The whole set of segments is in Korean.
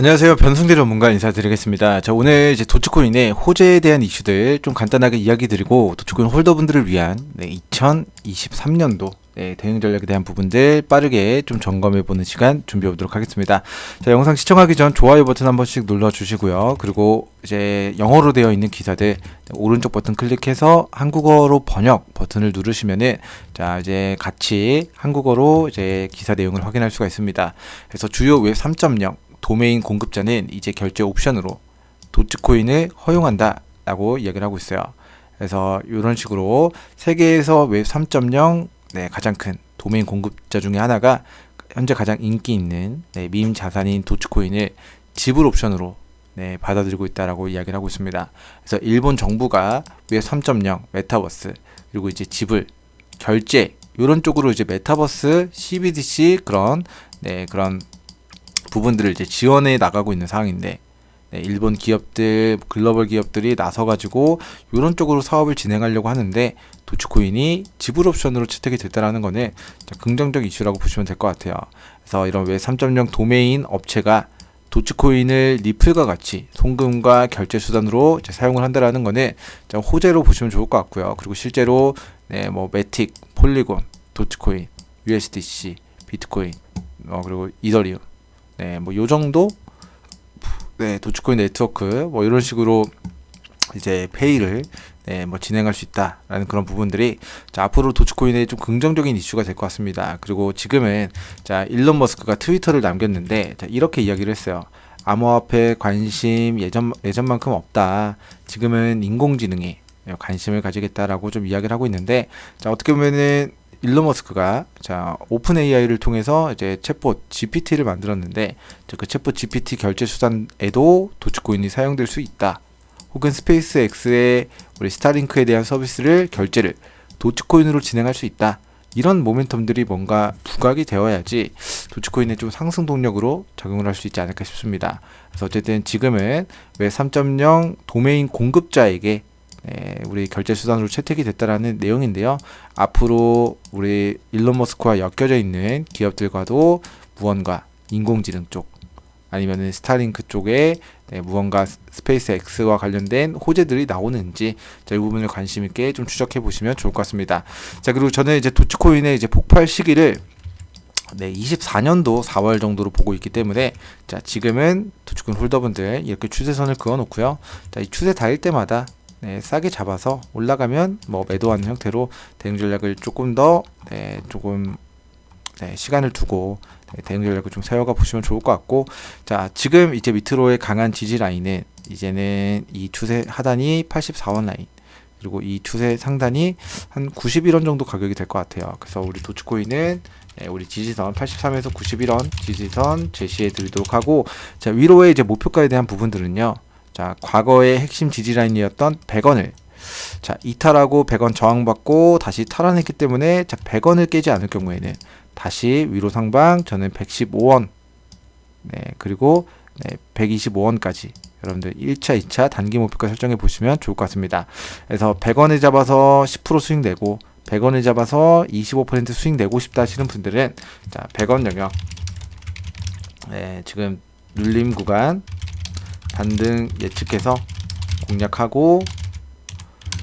안녕하세요. 변승대 전문가 인사드리겠습니다. 자, 오늘 이제 도츠코인의 호재에 대한 이슈들 좀 간단하게 이야기 드리고 도츠코인 홀더분들을 위한 네, 2023년도 네, 대응 전략에 대한 부분들 빠르게 좀 점검해 보는 시간 준비해 보도록 하겠습니다. 자, 영상 시청하기 전 좋아요 버튼 한 번씩 눌러 주시고요. 그리고 이제 영어로 되어 있는 기사들 네, 오른쪽 버튼 클릭해서 한국어로 번역 버튼을 누르시면은 자, 이제 같이 한국어로 이제 기사 내용을 확인할 수가 있습니다. 그래서 주요 웹 3.0 도메인 공급자는 이제 결제 옵션으로 도츠코인을 허용한다 라고 이야기를 하고 있어요. 그래서 이런 식으로 세계에서 웹 3.0 네, 가장 큰 도메인 공급자 중에 하나가 현재 가장 인기 있는 네, 밈 자산인 도츠코인을 지불 옵션으로 네, 받아들이고 있다라고 이야기를 하고 있습니다. 그래서 일본 정부가 웹 3.0 메타버스 그리고 이제 지불 결제 이런 쪽으로 이제 메타버스 CBDC 그런 네, 그런 부분들을 이제 지원해 나가고 있는 상황인데 네, 일본 기업들, 글로벌 기업들이 나서가지고 이런 쪽으로 사업을 진행하려고 하는데 도치코인이 지불 옵션으로 채택이 됐다라는 거는 긍정적 이슈라고 보시면 될 것 같아요. 그래서 이런 웹3.0 도메인 업체가 도치코인을 리플과 같이 송금과 결제 수단으로 사용을 한다라는 거는 호재로 보시면 좋을 것 같고요. 그리고 실제로 네, 뭐 매틱, 폴리곤, 도치코인, USDC, 비트코인, 어, 그리고 이더리움 네, 뭐 요 정도 네, 도치코인 네트워크 뭐 이런 식으로 이제 페이를 네, 뭐 진행할 수 있다라는 그런 부분들이 자, 앞으로 도치코인의 좀 긍정적인 이슈가 될 것 같습니다. 그리고 지금은 자, 일론 머스크가 트위터를 남겼는데 자, 이렇게 이야기를 했어요. 암호화폐 관심 예전 예전만큼 없다. 지금은 인공지능에 관심을 가지겠다라고 좀 이야기를 하고 있는데 자, 어떻게 보면은 일론 머스크가 자 오픈 AI를 통해서 이제 챗봇 GPT를 만들었는데 그 챗봇 GPT 결제 수단에도 도치코인이 사용될 수 있다. 혹은 스페이스 X의 우리 스타링크에 대한 서비스를 결제를 도치코인으로 진행할 수 있다. 이런 모멘텀들이 뭔가 부각이 되어야지 도치코인의 좀 상승 동력으로 작용을 할 수 있지 않을까 싶습니다. 그래서 어쨌든 지금은 웹3.0 도메인 공급자에게 네, 우리 결제 수단으로 채택이 됐다라는 내용인데요. 앞으로 우리 일론 머스크와 엮여져 있는 기업들과도 무언가 인공지능 쪽 아니면은 스타링크 쪽에 네, 무언가 스페이스 X와 관련된 호재들이 나오는지 자, 이 부분을 관심 있게 좀 추적해 보시면 좋을 것 같습니다. 자, 그리고 저는 이제 도치코인의 이제 폭발 시기를 네, 24년도 4월 정도로 보고 있기 때문에 자, 지금은 도치코인 홀더분들 이렇게 추세선을 그어 놓고요. 자, 이 추세 닿을 때마다 네, 싸게 잡아서 올라가면 뭐 매도하는 형태로 대응 전략을 조금 더 네, 조금 네, 시간을 두고 네, 대응 전략을 좀 세워가 보시면 좋을 것 같고 자 지금 이제 밑으로의 강한 지지 라인은 이제는 이 추세 하단이 84원 라인 그리고 이 추세 상단이 한 91원 정도 가격이 될 것 같아요. 그래서 우리 도치코인은 네, 우리 지지선 83에서 91원 지지선 제시해 드리도록 하고 자 위로의 이제 목표가에 대한 부분들은요. 자, 과거의 핵심 지지라인이었던 100원을. 자, 이탈하고 100원 저항받고 다시 탈환했기 때문에 자, 100원을 깨지 않을 경우에는 다시 위로 상방 저는 115원. 네, 그리고 네, 125원까지. 여러분들 1차, 2차 단기 목표가 설정해 보시면 좋을 것 같습니다. 그래서 100원을 잡아서 10% 수익 내고 100원을 잡아서 25% 수익 내고 싶다 하시는 분들은 자, 100원 영역. 네, 지금 눌림 구간 반등 예측해서 공략하고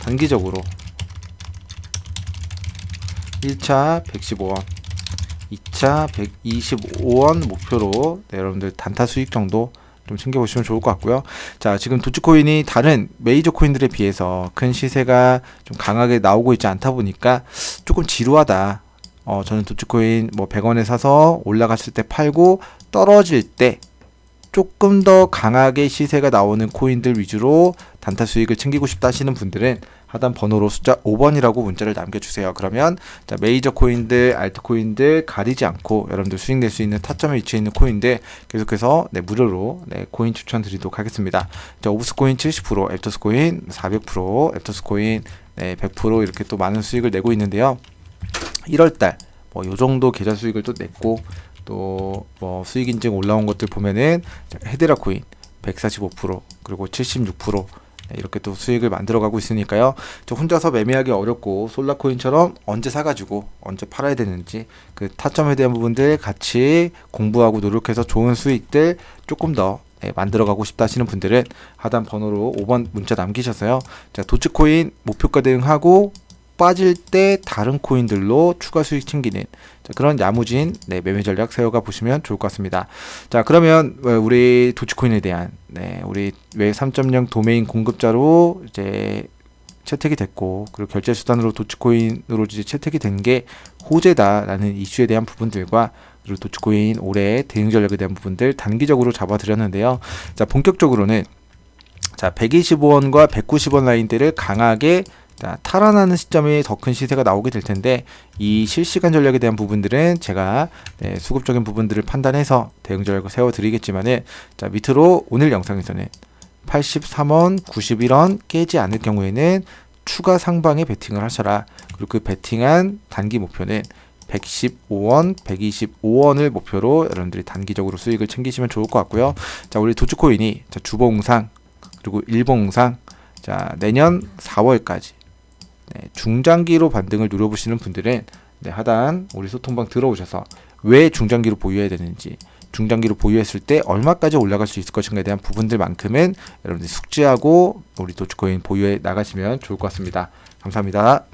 단기적으로 1차 115원 2차 125원 목표로 네, 여러분들 단타 수익 정도 좀 챙겨보시면 좋을 것 같고요. 자, 지금 도치코인이 다른 메이저 코인들에 비해서 큰 시세가 좀 강하게 나오고 있지 않다 보니까 조금 지루하다. 어, 저는 도치코인 뭐 100원에 사서 올라갔을 때 팔고 떨어질 때 조금 더 강하게 시세가 나오는 코인들 위주로 단타 수익을 챙기고 싶다 하시는 분들은 하단 번호로 숫자 5번이라고 문자를 남겨주세요. 그러면 자, 메이저 코인들, 알트 코인들 가리지 않고 여러분들 수익 낼 수 있는 타점에 위치해 있는 코인들 계속해서 네, 무료로 네, 코인 추천 드리도록 하겠습니다. 자, 오브스 코인 70%, 앱토스 코인 400%, 앱토스 코인 네, 100% 이렇게 또 많은 수익을 내고 있는데요. 1월달 뭐 요 정도 계좌 수익을 또 냈고 또 뭐 수익 인증 올라온 것들 보면은 헤드라 코인 145% 그리고 76% 네, 이렇게 또 수익을 만들어가고 있으니까요. 저 혼자서 매매하기 어렵고 솔라코인처럼 언제 사가지고 언제 팔아야 되는지 그 타점에 대한 부분들 같이 공부하고 노력해서 좋은 수익들 조금 더 네, 만들어가고 싶다 하시는 분들은 하단 번호로 5번 문자 남기셔서요. 자, 도츠코인 목표가 대응하고 빠질 때 다른 코인들로 추가 수익 챙기는 자, 그런 야무진 네, 매매 전략 세워가 보시면 좋을 것 같습니다. 자, 그러면 어, 우리 도츠코인에 대한 네, 우리 웹3.0 도메인 공급자로 이제 채택이 됐고 그리고 결제 수단으로 도츠코인으로 이제 채택이 된 게 호재다라는 이슈에 대한 부분들과 그리고 도츠코인 올해 대응 전략에 대한 부분들 단기적으로 잡아드렸는데요. 자, 본격적으로는 자, 125원과 190원 라인대를 강하게 자, 탈환하는 시점에 더큰 시세가 나오게 될 텐데 이 실시간 전략에 대한 부분들은 제가 네, 수급적인 부분들을 판단해서 대응 전략을 세워드리겠지만은 자 밑으로 오늘 영상에서는 83원, 91원 깨지 않을 경우에는 추가 상방에 베팅을 하셔라. 그리고 그 베팅한 단기 목표는 115원, 125원을 목표로 여러분들이 단기적으로 수익을 챙기시면 좋을 것 같고요. 자, 우리 도츠코인이 자, 주봉상 그리고 일봉상 자, 내년 4월까지 네, 중장기로 반등을 누려보시는 분들은 네, 하단 우리 소통방 들어오셔서 왜 중장기로 보유해야 되는지 중장기로 보유했을 때 얼마까지 올라갈 수 있을 것인가에 대한 부분들만큼은 여러분들이 숙지하고 우리 도츠코인 보유해 나가시면 좋을 것 같습니다. 감사합니다.